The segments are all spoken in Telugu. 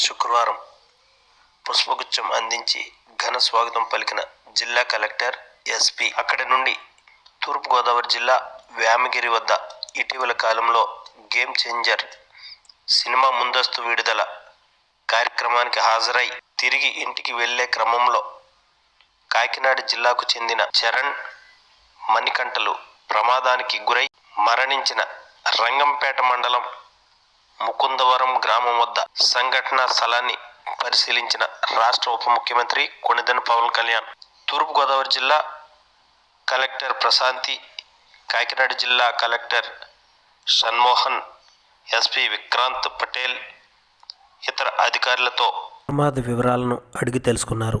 శుక్రవారం పుష్పగుచ్చం అందించి ఘన స్వాగతం పలికిన జిల్లా కలెక్టర్ ఎస్పి. అక్కడి నుండి తూర్పుగోదావరి జిల్లా వ్యామగిరి వద్ద ఇటీవల కాలంలో గేమ్ చేంజర్ సినిమా ముందస్తు విడుదల కార్యక్రమానికి హాజరై తిరిగి ఇంటికి వెళ్ళే క్రమంలో కాకినాడ జిల్లాకు చెందిన చరణ్ మణికంఠలు ప్రమాదానికి గురై మరణించిన రంగంపేట మండలం ముకుందవరం గ్రామం వద్ద సంఘటన స్థలాన్ని పరిశీలించిన రాష్ట్ర ఉప ముఖ్యమంత్రి కొణిదెన పవన్ కళ్యాణ్. తూర్పుగోదావరి జిల్లా కలెక్టర్ ప్రశాంతి కాకినాడ జిల్లా కలెక్టర్ షణ్మోహన్ ఎస్పీ విక్రాంత్ పటేల్ ఇతర అధికారులతో ప్రమాద వివరాలను అడిగి తెలుసుకున్నారు.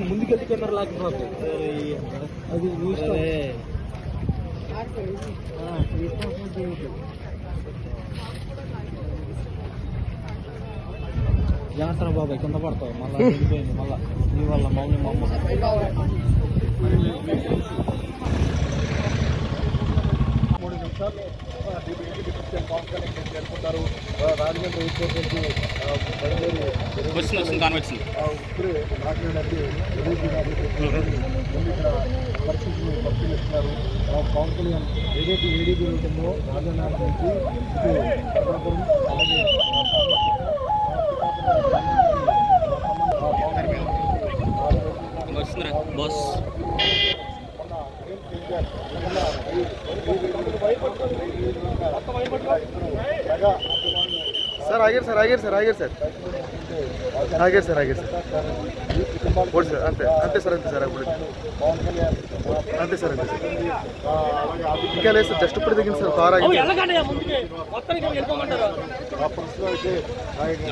ముందుకెళ్తే కెమెరా లాగిపోతుంది అది నీ ఇష్టం. ఆ, నీ ఇష్టం వచ్చినట్టు చేయొచ్చు. జాగ్రత్త బాబాయ్ కింద పడతావు మళ్ళీ వెళ్ళిపోయింది మళ్ళా నీ వల్ల మమ్మల్ని మా అమ్మ నిమిషాలు డిప్యూటీ డిప్యూటీ పవన్ కళ్యాణ్ చేరుకుంటారు. రాజమండ్రి ఎయిర్పోర్ట్ నుంచి పరిస్థితులు పరిశీలిస్తున్నారు పవన్ కళ్యాణ్ ఏదైతే ఏడీబీ ఉంటుందో రాజధాని నుంచి అలాగే ఆ, కామారెడ్డి, ఆ, పిఠాపురం, ఆ, పవన్ కళ్యాణ్ ఆ, వస్తుందిరా బాస్ సార్ ఆగారు సార్ ఆగారు సార్ ఆగారు సార్. ఆగారు సార్ ఆగారు సార్. ఓడి సార్ అంతే అంతే సార్ అంతే సార్ అప్పుడు అంతే సార్ అంతే సార్. ఇంకా లేదు సార్ జస్ట్ ఇప్పుడు దిగింది సార్ కార్ ఆగింది. ఆ అయితే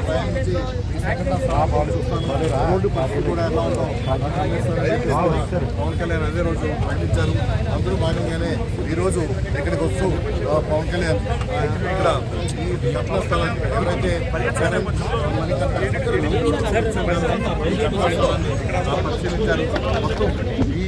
ప్రయాణించి రోడ్డు కూడా ఎలా ఉందో పవన్ కళ్యాణ్ అదే రోజు ప్రయాణించారు అందరూ భాగంగానే ఈరోజు ఇక్కడికి వస్తూ ఆ, పవన్ కళ్యాణ్ ఇక్కడ ఈ ఘటనా స్థలాన్ని ఎవరైతే పరిశీలించారు మొత్తం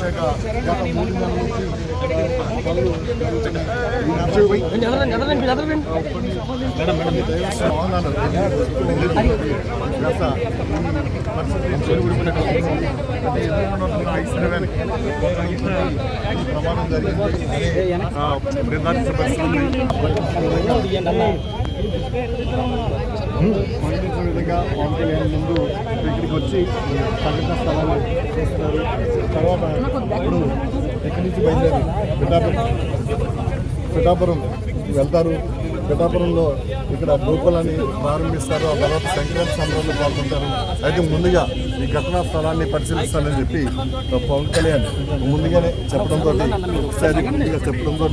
వచ్చాక గత మూడు నెలల నుంచి పనులు జరిగింది విధంగా పవన్ కళ్యాణ్ ముందు ఇక్కడికి వచ్చి సంఘటన స్థలాన్ని చూస్తున్నారు. తర్వాత ఇప్పుడు ఇక్కడి నుంచి బయలుదేరి? పిఠాపురం. పిఠాపురం వెళ్తారు. పిఠాపురంలో ఇక్కడ గోకులని ప్రారంభిస్తారు. ఆ తర్వాత సంక్రాంతి సంబరంలో పాల్గొంటారు. అయితే ముందుగా ఈ ఘటనా స్థలాన్ని పరిశీలిస్తానని చెప్పి పవన్ కళ్యాణ్ ముందుగానే చెప్పడంతో ఒకసారి ముందుగా చెప్పడంతో